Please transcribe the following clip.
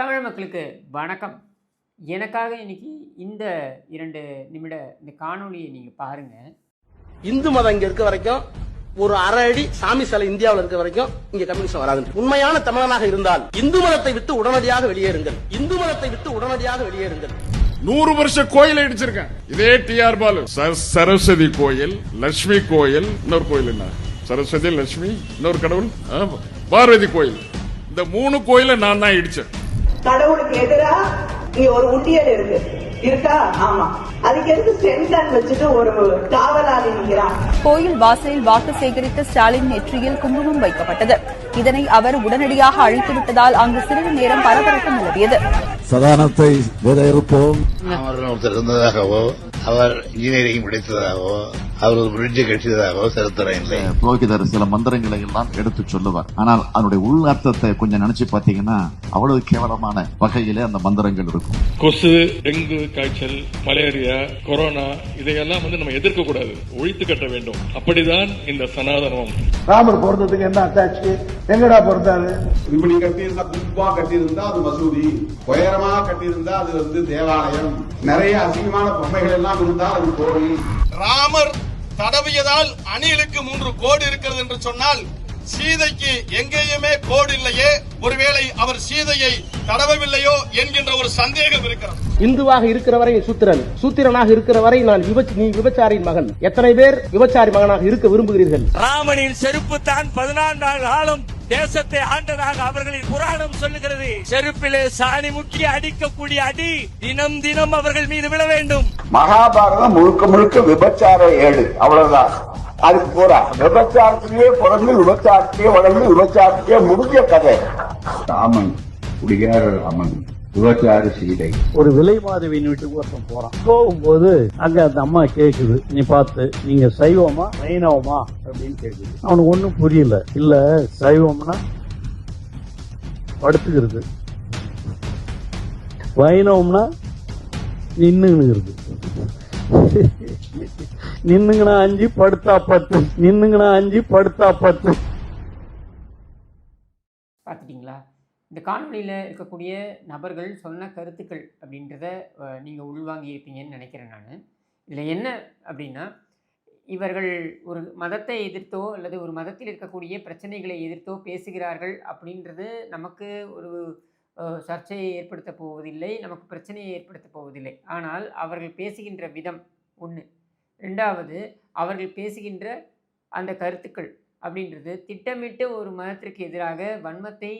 தமிழ் மக்களுக்கு வணக்கம். எனக்காக இன்னைக்கு இந்த இரண்டு நிமிட இந்த காணொளியை நீங்கள் பாருங்கள் இந்து மதம் இங்க இருக்க வரைக்கும் ஒரு அரை அடி சாமி சிலை இந்தியாவில் இருக்க வரைக்கும் இங்க கம்யூனிஸ்ட் வராது. உண்மையான தமிழனாக இருந்தால் இந்து மதத்தை விட்டு உடனடியாக வெளியேறுங்கள். இந்து மதத்தை விட்டு உடனடியாக வெளியேறுங்கள். நூறு வருஷ கோயில் இடிச்சிருக்கேன். இதே டிஆர் பாலு. ச- சரஸ்வதி கோயில் லட்சுமி கோயில் இன்னொரு கோயில் என்ன? சரஸ்வதி லட்சுமி இன்னொரு கடவுள்? ஆ, பார்வதி கோயில். இந்த மூணு கோயிலை நான் தான் இடிச்சேன். கடவுளுக்கு எதிரா இங்க ஒரு உண்டியல் இருக்கு. இருக்கா? ஆமா. அதுக்கு எதுக்கு சென்டன் வச்சுட்டு ஒரு காவலாளி நிக்கிறான்? கோயில் வாசலில் வாக்கு சேகரித்த ஸ்டாலின் நெற்றியில் குங்குமம் வைக்கப்பட்டது. இதனை அவர் உடனடியாக அழித்து விட்டதால் அங்கு சிறிது நேரம் பரபரப்பு நிலவியது. சதானத்தை விதையிருப்போம் அவர் ஒருத்தர் இருந்ததாகவோ அவர் இன்ஜினியரிங் படித்ததாகவோ அவர் ஒரு பிரிட்ஜ் கட்டியதாகவோ சரித்திரம் இல்லை. புரோகிதர் சில மந்திரங்களை எல்லாம் எடுத்து சொல்லுவார். ஆனால் அதனுடைய உள் அர்த்தத்தை கொஞ்சம் நினைச்சு பாத்தீங்கன்னா அவ்வளவு கேவலமான வகையிலே அந்த மந்திரங்கள் இருக்கும். கொசு டெங்கு காய்ச்சல் மலேரியா கொரோனா இதையெல்லாம் வந்து நம்ம எதிர்க்க கூடாது. ஒழித்து கட்ட வேண்டும். அப்படிதான் இந்த சனாதனம். ராமர் பிறந்ததுக்கு என்ன அட்டாச் எங்கடா பிறந்தாரு இப்படி கட்டியிருந்தா குப்பா கட்டியிருந்தா அது மசூதி. உயரமா கட்டியிருந்தா அது வந்து தேவாலயம். நிறைய அசிங்கமான பொம்மைகள் எல்லாம் இருந்தால் அது கோவில் ராமர் தடவியதால் அணிலுக்கு மூன்று கோடு இருக்கிறது என்று சொன்னால் சீதைக்கு எங்கேயுமே கோடு இல்லையே. ஒருவேளை அவர் சீதையை தடவவில்லையோ என்கின்ற ஒரு சந்தேகம் இருக்கிறது. இந்துவாக இருக்கிற வரை சூத்திரன். சூத்திரனாக இருக்கிற வரை நான் நீ விபச்சாரியின் மகன். எத்தனை பேர் விபச்சாரி மகனாக இருக்க விரும்புகிறீர்கள்? ராமனின் செருப்பு தான் பதினான்கு காலம் தேசத்தை ஆண்டதாக அவர்களின் புராணம் சொல்லுகிறது. செருப்பிலே சாணி முக்கி அடிக்கக்கூடிய அடி தினம் தினம் அவர்கள் மீது விழ வேண்டும். மகாபாரதம் முழுக்க முழுக்க விபச்சார ஏடு. அவ்வளவுதான். அதுக்கு போறா. விபச்சாரத்திலேயே பிறந்து விபச்சாரத்தையே வளர்ந்து விபச்சாரத்தையே முடிஞ்ச கதை. ராமன் குடிகார ராமன். விபச்சார சீதை ஒரு விலை மாதவியின் வீட்டுக்கு ஒருத்தன் போறான். போகும்போது அங்க அந்த அம்மா கேக்குது நீ பார்த்து நீங்க சைவமா வைணவமா? அப்படின்னு கேக்குது. அவனுக்கு ஒண்ணும் புரியல. இல்ல சைவம்னா படுத்துக்கிறது. வைணவம்னா நின்னுங்கிறது நின்னுங்கனா அஞ்சு படுத்தா பத்து. நின்னுங்கனா அஞ்சு படுத்தா பத்து. பார்த்துட்டிங்களா? இந்த காணொலியில் இருக்கக்கூடிய நபர்கள் சொன்ன கருத்துக்கள் அப்படின்றத நீங்கள் உள்வாங்கி இருப்பீங்கன்னு நினைக்கிறேன் நான். இதில் என்ன அப்படின்னா இவர்கள் ஒரு மதத்தை எதிர்த்தோ அல்லது ஒரு மதத்தில் இருக்கக்கூடிய பிரச்சனைகளை எதிர்த்தோ பேசுகிறார்கள் அப்படின்றது நமக்கு ஒரு சர்ச்சையை ஏற்படுத்த போவதில்லை நமக்கு பிரச்சனையை ஏற்படுத்த போவதில்லை. ஆனால் அவர்கள் பேசுகின்ற விதம் ஒன்று ரெண்டாவது அவர்கள் பேசுகின்ற அந்த கருத்துக்கள் அப்படின்றது திட்டமிட்டு ஒரு மதத்திற்கு எதிராக வன்மத்தை